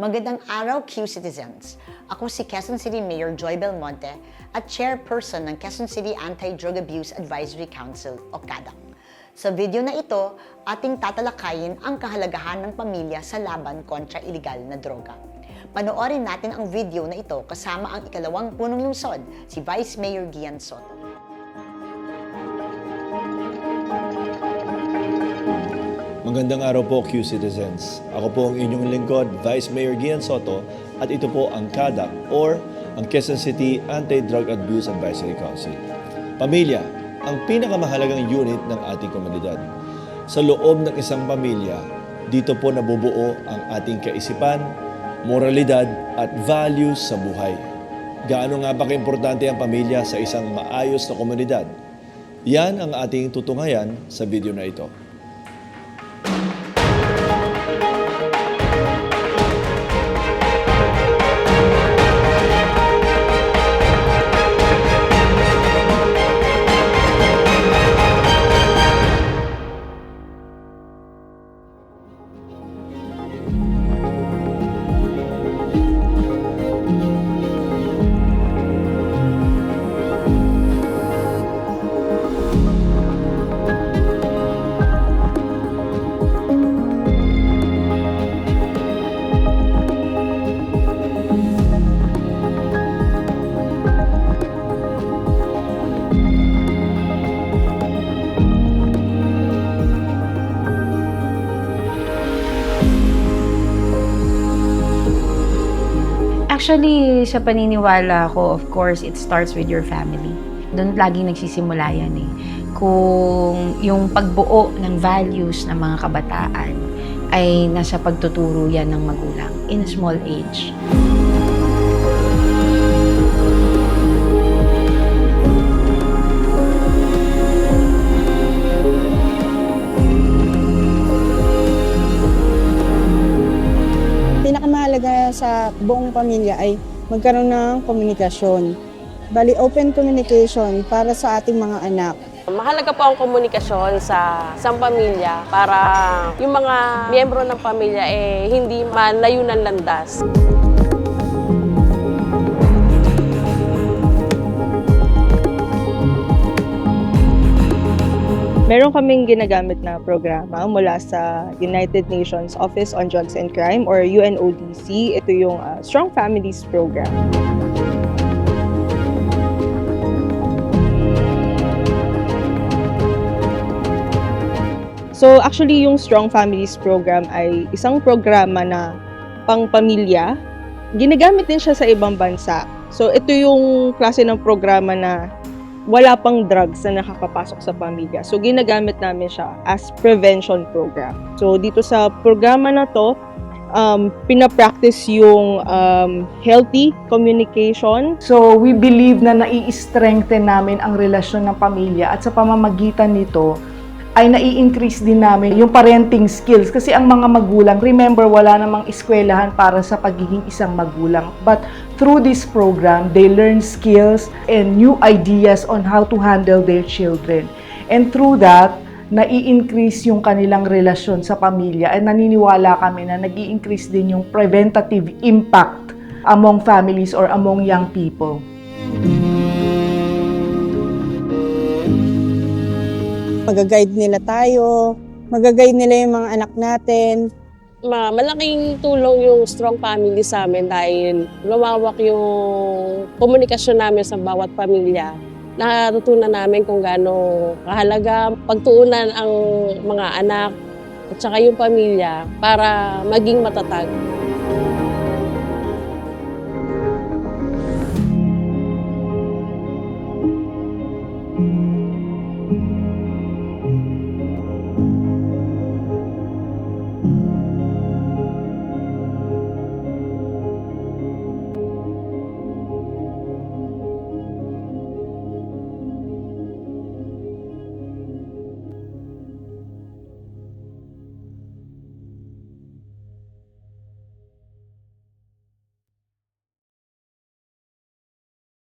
Magandang araw, Q Citizens. Ako si Quezon City Mayor Joy Belmonte at chairperson ng Quezon City Anti-Drug Abuse Advisory Council o CADAC. Sa video na ito, ating tatalakayin ang kahalagahan ng pamilya sa laban kontra iligal na droga. Panoorin natin ang video na ito kasama ang ikalawang punong lungsod, si Vice Mayor Gian Soto. Magandang araw po, Q Citizens. Ako po ang inyong lingkod, Vice Mayor Gian Soto, at ito po ang CADAC or ang Quezon City Anti-Drug Abuse Advisory Council. Pamilya, ang pinakamahalagang unit ng ating komunidad. Sa loob ng isang pamilya, dito po nabubuo ang ating kaisipan, moralidad at values sa buhay. Gaano nga ba kaimportante ang pamilya sa isang maayos na komunidad? Yan ang ating tutunghayan sa video na ito. Actually, sa paniniwala ko, of course, it starts with your family. Doon laging nagsisimula yan eh. Kung yung pagbuo ng values ng mga kabataan ay nasa pagtuturo yan ng magulang in small age. Sa buong pamilya ay magkaroon ng komunikasyon. Bali, open communication para sa ating mga anak. Mahalaga po ang komunikasyon sa isang pamilya para yung mga miyembro ng pamilya eh hindi malayo ng landas. Meron kaming ginagamit na programa mula sa United Nations Office on Drugs and Crime or UNODC. Ito yung uh, Strong Families Program. So actually yung Strong Families Program ay isang programa na pangpamilya. Ginagamit din siya sa ibang bansa. So ito yung klase ng programa na wala pang drugs na nakakapasok sa pamilya. So, ginagamit namin siya as prevention program. So, dito sa programa na to, um, pinapractice yung um, healthy communication. So, we believe na nai-strengthen namin ang relasyon ng pamilya at sa pamamagitan nito ay nai-increase din namin yung parenting skills kasi ang mga magulang, remember, wala namang eskwelahan para sa pagiging isang magulang. But through this program, they learn skills and new ideas on how to handle their children. And through that, nai-increase yung kanilang relasyon sa pamilya at naniniwala kami na nag increase din yung preventative impact among families or among young people. Magaguide nila tayo, magaguide nila yung mga anak natin. Ma malaking tulong yung strong family sa amin dahil lumawak yung komunikasyon namin sa bawat pamilya. Natutunan namin kung gaano kahalaga pagtuunan ang mga anak at saka yung pamilya para maging matatag.